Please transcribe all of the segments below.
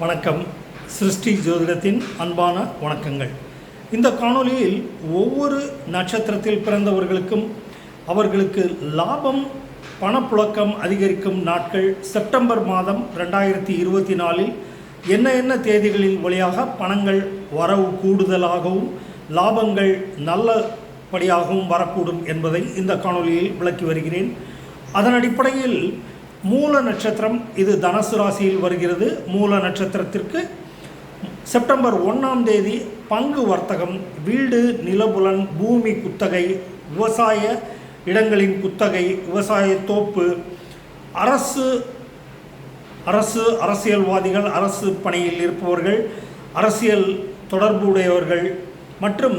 வணக்கம். சிருஷ்டி ஜோதிடத்தின் அன்பான வணக்கங்கள். இந்த காணொளியில் ஒவ்வொரு நட்சத்திரத்தில் பிறந்தவர்களுக்கும் அவர்களுக்கு லாபம் பணப்புழக்கம் அதிகரிக்கும் நாட்கள் செப்டம்பர் மாதம் ரெண்டாயிரத்தி இருபத்தி நாலில் என்ன என்ன தேதிகளில் வழியாக பணங்கள் வரவு கூடுதலாகவும் லாபங்கள் நல்லபடியாகவும் வரக்கூடும் என்பதை இந்த காணொலியில் விளக்கி வருகிறேன். அதன் அடிப்படையில் மூல நட்சத்திரம் இது தனுசு ராசியில் வருகிறது. மூல நட்சத்திரத்திற்கு செப்டம்பர் ஒன்றாம் தேதி பங்கு வர்த்தகம் வீடு நிலபுலன் பூமி குத்தகை விவசாய இடங்களின் குத்தகை விவசாய தோப்பு அரசு அரசு அரசியல்வாதிகள் அரசு பணியில் இருப்பவர்கள் அரசியல் தொடர்புடையவர்கள் மற்றும்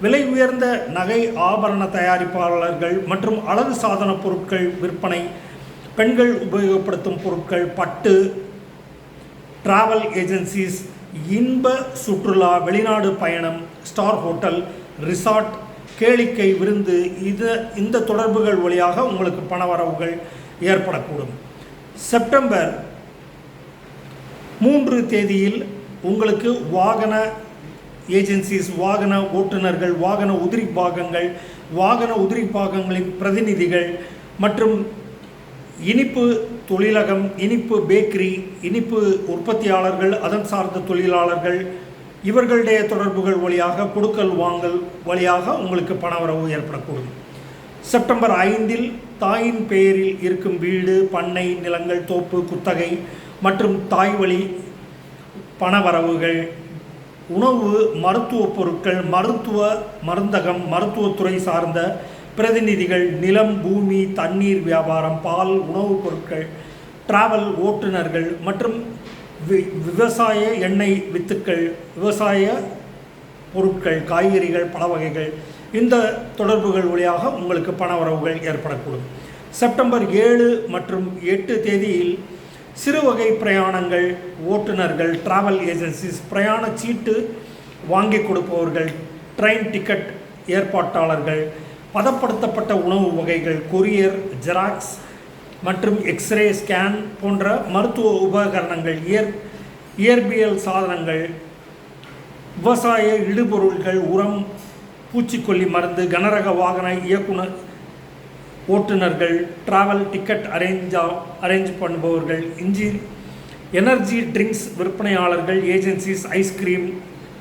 விலை உயர்ந்த நகை ஆபரண தயாரிப்பாளர்கள் மற்றும் அழகு சாதன பொருட்கள் விற்பனை பெண்கள் உபயோகப்படுத்தும் பொருட்கள் பட்டு டிராவல் ஏஜென்சிஸ் இன்ப சுற்றுலா வெளிநாடு பயணம் ஸ்டார் ஹோட்டல் ரிசார்ட் கேளிக்கை விருந்து இது இந்த தொடர்புகள் வழியாக உங்களுக்கு பணவரவுகள் ஏற்படக்கூடும். செப்டம்பர் மூன்று தேதியில் உங்களுக்கு வாகன ஏஜென்சிஸ் வாகன ஓட்டுநர்கள் வாகன உதிரி பாகங்கள் வாகன உதிரி பாகங்களின் பிரதிநிதிகள் மற்றும் இனிப்பு தொழிலகம் இனிப்பு பேக்கரி இனிப்பு உற்பத்தியாளர்கள் அதன் சார்ந்த தொழிலாளர்கள் இவர்களுடைய தொடர்புகள் வழியாக கொடுக்கல் வாங்கல் வழியாக உங்களுக்கு பணவரவு ஏற்படக்கூடும். செப்டம்பர் ஐந்தில் தாயின் பெயரில் இருக்கும் வீடு பண்ணை நிலங்கள் தோப்பு குத்தகை மற்றும் தாய் வழி பணவரவுகள் உணவு மருத்துவ பொருட்கள் மருத்துவ மருந்தகம் மருத்துவத்துறை சார்ந்த பிரதிநிதிகள் நிலம் பூமி தண்ணீர் வியாபாரம் பால் உணவுப் பொருட்கள் டிராவல் ஓட்டுநர்கள் மற்றும் வி- விவசாய எண்ணெய் வித்துக்கள் விவசாய பொருட்கள் காய்கறிகள் பல வகைகள் இந்த தொடர்புகள் வழியாக உங்களுக்கு பண வரவுகள் ஏற்படக்கூடும். செப்டம்பர் ஏழு மற்றும் எட்டு தேதியில் சிறு வகை பிரயாணங்கள் ஓட்டுநர்கள் டிராவல் ஏஜென்சிஸ் பிரயாண சீட்டு வாங்கி கொடுப்பவர்கள் ட்ரெயின் டிக்கெட் ஏற்பாட்டாளர்கள் பதப்படுத்தப்பட்ட உணவு வகைகள் கொரியர் ஜெராக்ஸ் மற்றும் எக்ஸ்ரே ஸ்கேன் போன்ற மருத்துவ உபகரணங்கள் இயற் இயற்பியல் சாதனங்கள் விவசாய இடுபொருள்கள் உரம் பூச்சிக்கொல்லி மருந்து கனரக வாகன இயக்குனர் ஓட்டுநர்கள் டிராவல் டிக்கெட் அரேஞ்சா அரேஞ்ச் பண்ணுபவர்கள் இஞ்சி எனர்ஜி ட்ரிங்க்ஸ் விற்பனையாளர்கள் ஏஜென்சிஸ் ஐஸ்கிரீம்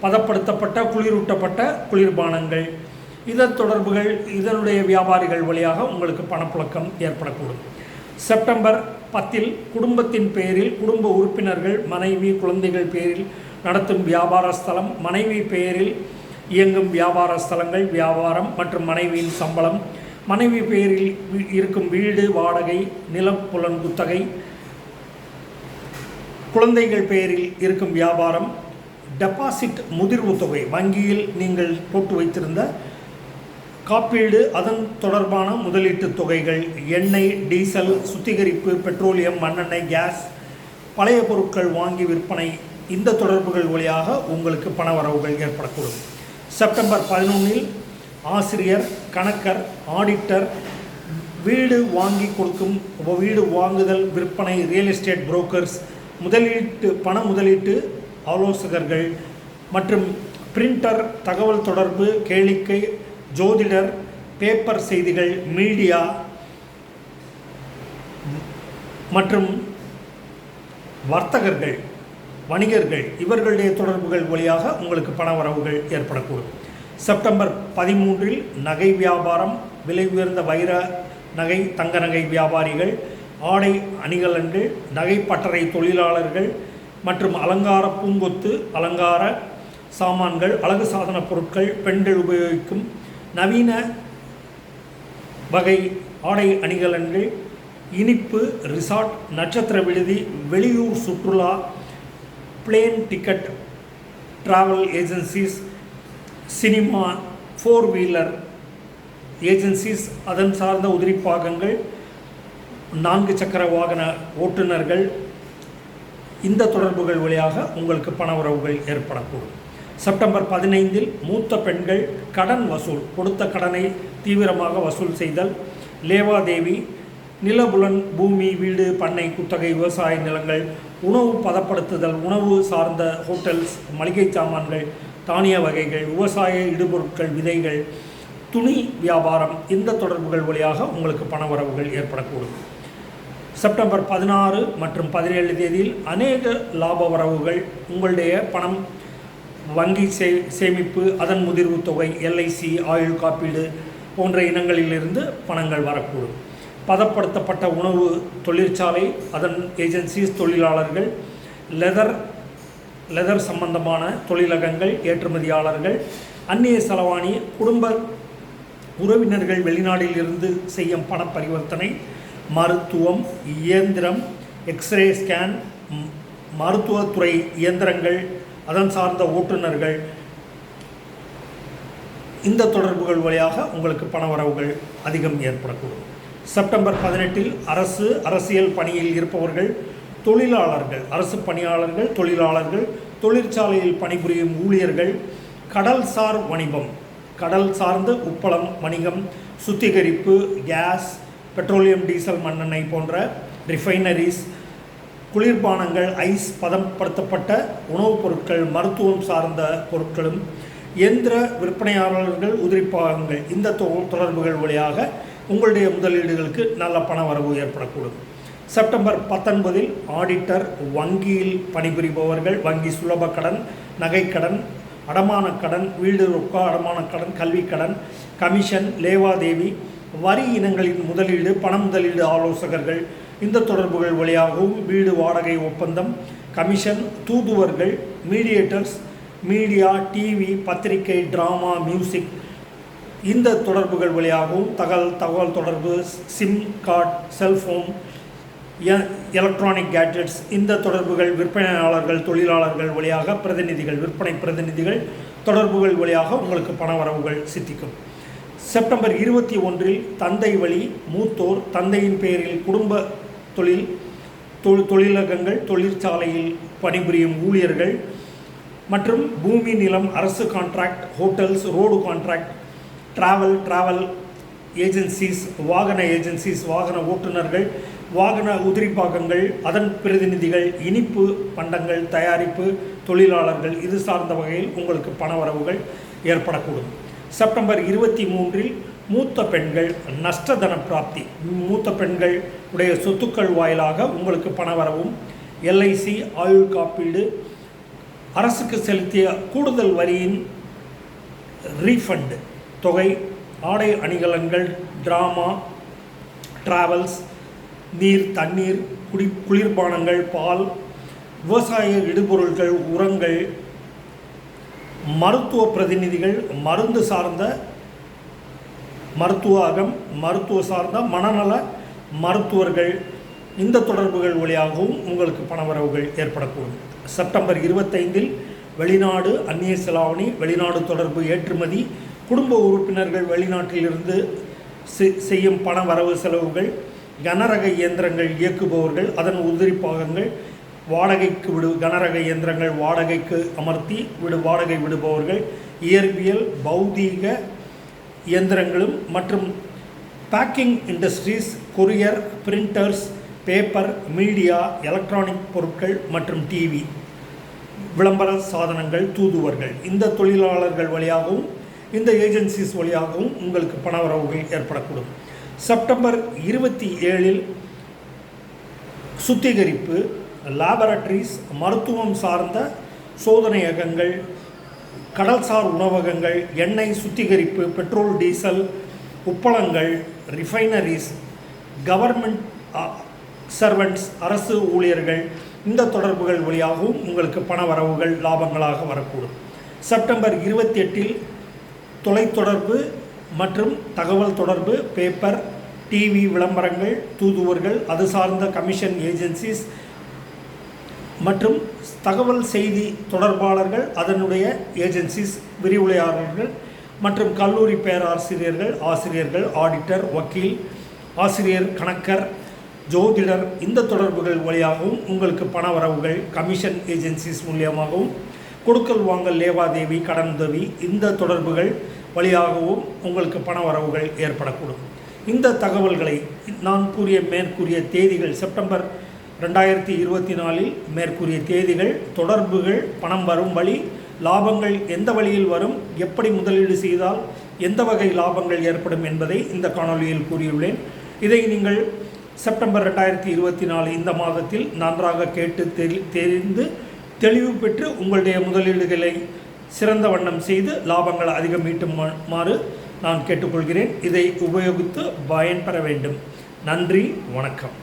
பதப்படுத்தப்பட்ட குளிரூட்டப்பட்ட குளிர்பானங்கள் இதன் தொடர்புகள் இதனுடைய வியாபாரிகள் வழியாக உங்களுக்கு பணப்புழக்கம் ஏற்படக்கூடும். செப்டம்பர் பத்தில் குடும்பத்தின் பெயரில் குடும்ப உறுப்பினர்கள் மனைவி குழந்தைகள் பெயரில் நடத்தும் வியாபார ஸ்தலம் மனைவி பெயரில் இயங்கும் வியாபார ஸ்தலங்கள் வியாபாரம் மற்றும் மனைவியின் சம்பளம் மனைவி பெயரில் வீ- இருக்கும் வீடு வாடகை நிலம் புலன் குத்தகை குழந்தைகள் பெயரில் இருக்கும் வியாபாரம் டெபாசிட் முதிர்வு தொகை வங்கியில் நீங்கள் போட்டு வைத்திருந்த காப்பீடு அதன் தொடர்பான முதலீட்டு தொகைகள் எண்ணெய் டீசல் சுத்திகரிப்பு பெட்ரோலியம் மண்ணெண்ணெய் கேஸ் பழைய பொருட்கள் வாங்கி விற்பனை இந்த தொடர்புகள் வழியாக உங்களுக்கு பண வரவுகள் ஏற்படக்கூடும். செப்டம்பர் பதினொன்றில் ஆசிரியர் கணக்கர் ஆடிட்டர் வீடு வாங்கி கொடுக்கும் வீடு வாங்குதல் விற்பனை ரியல் எஸ்டேட் புரோக்கர்ஸ் முதலீட்டு பண முதலீட்டு ஆலோசகர்கள் மற்றும் பிரிண்டர் தகவல் தொடர்பு கேளிக்கை ஜோதிடர் பேப்பர் செய்திகள் மீடியா மற்றும் வர்த்தகர்கள் வணிகர்கள் இவர்களுடைய தொடர்புகள் வழியாக உங்களுக்கு பண வரவுகள் ஏற்படக்கூடும். செப்டம்பர் பதிமூன்றில் நகை வியாபாரம் விலை உயர்ந்த வைர நகை தங்க நகை வியாபாரிகள் ஆடை அணிகலன்கள் நகை பட்டறை தொழிலாளர்கள் மற்றும் அலங்கார பூங்கொத்து அலங்கார சாமான்கள் அழகு சாதன பொருட்கள் பெண்கள் உபயோகிக்கும் நவீன வகை ஆடை அணிகலன்கள் இனிப்பு ரிசார்ட் நட்சத்திர விடுதி வெளியூர் சுற்றுலா plane ticket travel agencies cinema four wheeler agencies அதன் சார்ந்த உதிரி பாகங்கள் நான்கு சக்கர வாகன ஓட்டுநர்கள். இந்த தொடர்புகள் வழியாக உங்களுக்கு பண உறவுகள் ஏற்படக்கூடும். செப்டம்பர் பதினைந்தில் மூத்த பெண்கள் கடன் வசூல் கொடுத்த கடனை தீவிரமாக வசூல் செய்தல் லேவாதேவி நிலபுலன் பூமி வீடு பண்ணை குத்தகை விவசாய நிலங்கள் உணவு பதப்படுத்துதல் உணவு சார்ந்த ஹோட்டல்ஸ் மளிகை சாமான்கள் தானிய வகைகள் விவசாய இடுபொருட்கள் விதைகள் துணி வியாபாரம் இந்த தொடர்புகள் வழியாக உங்களுக்கு பணவரவுகள் ஏற்படக்கூடும். செப்டம்பர் பதினாறு மற்றும் பதினேழு தேதியில் அநேக லாப வரவுகள் உங்களுடைய பணம் வங்கி சே சேமிப்பு அதன் முதிர்வு தொகை எல்ஐசி ஆயுள் காப்பீடு போன்ற இனங்களிலிருந்து பணங்கள் வரக்கூடும். பதப்படுத்தப்பட்ட உணவு தொழிற்சாலை அதன் ஏஜென்சிஸ் தொழிலாளர்கள் லெதர் லெதர் சம்பந்தமான தொழிலகங்கள் ஏற்றுமதியாளர்கள் அந்நிய செலவாணி குடும்ப உறவினர்கள் வெளிநாட்டில் இருந்து செய்யும் பண பரிவர்த்தனை மருத்துவம் இயந்திரம் எக்ஸ்ரே ஸ்கேன் மருத்துவத்துறை இயந்திரங்கள் அதன் சார்ந்த ஓட்டுநர்கள். இந்த தொடர்புகள் வழியாக உங்களுக்கு பணவரவுகள் அதிகம் ஏற்படக்கூடும். செப்டம்பர் பதினெட்டில் அரசு அரசியல் பணியில் இருப்பவர்கள் தொழிலாளர்கள் அரசு பணியாளர்கள் தொழிலாளர்கள் தொழிற்சாலையில் பணிபுரியும் ஊழியர்கள் கடல்சார் வணிகம் கடல் சார்ந்த உப்பளம் வணிகம் சுத்திகரிப்பு கேஸ் பெட்ரோலியம் டீசல் மண்ணெண்ணெய் போன்ற ரிஃபைனரிஸ் குளிர்பானங்கள் ஐஸ் பதப்படுத்தப்பட்ட உணவுப் பொருட்கள் மருத்துவம் சார்ந்த பொருட்களும் எந்திர விற்பனையாளர்கள் உதிரிப்பாகங்கள் இந்த தொ- தொடர்புகள் வழியாக உங்களுடைய முதலீடுகளுக்கு நல்ல பண வரவு ஏற்படக்கூடும். செப்டம்பர் பத்தொன்பதில் ஆடிட்டர் வங்கியில் பணிபுரிபவர்கள் வங்கி சுலப கடன் நகைக்கடன் அடமானக் கடன் வீடு ரொக்கா அடமான கடன் கல்விக் கடன் கமிஷன் லேவாதேவி வரி இனங்களின் முதலீடு பண முதலீடு ஆலோசகர்கள் இந்த தொடர்புகள் வழியாகவும் வீடு வாடகை ஒப்பந்தம் கமிஷன் தூதுவர்கள் மீடியேட்டர்ஸ் மீடியா டிவி பத்திரிகை ட்ராமா மியூசிக் இந்த தொடர்புகள் வழியாகவும் தகவல் தகவல் தொடர்பு SIM card cellphone electronic gadgets இந்த தொடர்புகள் விற்பனையாளர்கள் தொழிலாளர்கள் வழியாக பிரதிநிதிகள் விற்பனை பிரதிநிதிகள் தொடர்புகள் வழியாக உங்களுக்கு பண வரவுகள் சித்திக்கும். செப்டம்பர் இருபத்தி ஒன்றில் தந்தை வழி மூத்தோர் தந்தையின் பெயரில் குடும்ப தொழில் தொழில் தொழிலகங்கள் தொழிற்சாலையில் பணிபுரியும் ஊழியர்கள் மற்றும் பூமி நிலம் அரசு contract hotels road contract travel travel agencies வாகன ஏஜென்சிஸ் வாகன ஓட்டுநர்கள் வாகன உதிரி பாகங்கள் அதன் பிரதிநிதிகள் இனிப்பு பண்டங்கள் தயாரிப்பு தொழிலாளர்கள் இது சார்ந்த வகையில் உங்களுக்கு பண வரவுகள் ஏற்படக்கூடும். செப்டம்பர் இருபத்தி மூன்றில் மூத்த பெண்கள் நஷ்டதன பிராப்தி. மூத்த பெண்கள் உடைய சொத்துக்கள் வாயிலாக உங்களுக்கு பண வரவும் எல்ஐசி ஆயுள் காப்பீடு அரசுக்கு செலுத்திய கூடுதல் வரியின் ரீஃபண்ட் தொகை ஆடை அணிகலன்கள் ட்ராமா டிராவல்ஸ் நீர் தண்ணீர் குடி குளிர்பானங்கள் பால் விவசாய இடுபொருட்கள் உரங்கள் மருத்துவ பிரதிநிதிகள் மருந்து சார்ந்த மருத்துவ அகம் மருத்துவ சார்ந்த மனநல மருத்துவர்கள். இந்த தொடர்புகள் வழியாகவும் உங்களுக்கு பணவரவுகள் ஏற்படக்கூடும். செப்டம்பர் இருபத்தைந்தில் வெளிநாடு அந்நிய செலாவணி வெளிநாடு தொடர்பு ஏற்றுமதி குடும்ப உறுப்பினர்கள் வெளிநாட்டிலிருந்து செ- செய்யும் பண வரவு செலவுகள் கனரக இயந்திரங்கள் இயக்குபவர்கள் அதன் உதிரி பாகங்கள் வாடகைக்கு விடு கனரக இயந்திரங்கள் வாடகைக்கு அமர்த்தி விடு வாடகை விடுபவர்கள் இயற்பியல் பௌதீக இயந்திரங்களும் மற்றும் packing industries courier printers paper media electronic பொருட்கள் மற்றும் டிவி விளம்பர சாதனங்கள் தூதுவர்கள். இந்த தொழிலாளர்கள் வழியாகவும் இந்த ஏஜென்சிஸ் வழியாகவும் உங்களுக்கு பணவரவுகள் ஏற்படக்கூடும். செப்டம்பர் இருபத்தி ஏழில் சுத்திகரிப்பு லேபரட்டரிஸ் மருத்துவம் சார்ந்த சோதனையகங்கள் கடல்சார் உணவகங்கள் எண்ணெய் சுத்திகரிப்பு பெட்ரோல் டீசல் உப்பளங்கள் ரிஃபைனரிஸ் கவர்மெண்ட் சர்வன்ட்ஸ் அரசு ஊழியர்கள் இந்த தொடர்புகள் வழியாகவும் உங்களுக்கு பண வரவுகள் லாபங்களாக வரக்கூடும். செப்டம்பர் இருபத்தி எட்டில் தொலைத்தொடர்பு மற்றும் தகவல் தொடர்பு பேப்பர் டிவி விளம்பரங்கள் தூதுவர்கள் அது சார்ந்த கமிஷன் ஏஜென்சிஸ் மற்றும் தகவல் செய்தி தொடர்பாளர்கள் அதனுடைய ஏஜென்சிஸ் விரிவுரையாளர்கள் மற்றும் கல்லூரி பேராசிரியர்கள் ஆசிரியர்கள் ஆடிட்டர் வக்கீல் ஆசிரியர் கணக்கர் ஜோதிடர் இந்த தொடர்புகள் வழியாகவும் உங்களுக்கு பண வரவுகள் கமிஷன் ஏஜென்சிஸ் மூலியமாகவும் கொடுக்கல் வாங்கல் லேவாதேவி கடனுதவி இந்த தொடர்புகள் வழியாகவும் உங்களுக்கு பண வரவுகள் ஏற்படக்கூடும். இந்த தகவல்களை நான் கூறிய மேற்கூறிய தேதிகள் செப்டம்பர் ரெண்டாயிரத்தி இருபத்தி நாலில் மேற்கூறிய தேதிகள் தொடர்புகள் பணம் வரும் வழி லாபங்கள் எந்த வழியில் வரும் எப்படி முதலீடு செய்தால் எந்த வகை லாபங்கள் ஏற்படும் என்பதை இந்த காணொளியில் கூறியுள்ளேன். இதை நீங்கள் செப்டம்பர் ரெண்டாயிரத்தி இருபத்தி நாலு இந்த மாதத்தில் நன்றாக கேட்டு தெரி தெரிந்து தெளிவு பெற்று உங்களுடைய முதலீடுகளை சிறந்த வண்ணம் செய்து லாபங்கள் அதிகம் ஈட்டுமாறு நான் கேட்டுக்கொள்கிறேன். இதை உபயோகித்து பயன்பெற வேண்டும். நன்றி வணக்கம்.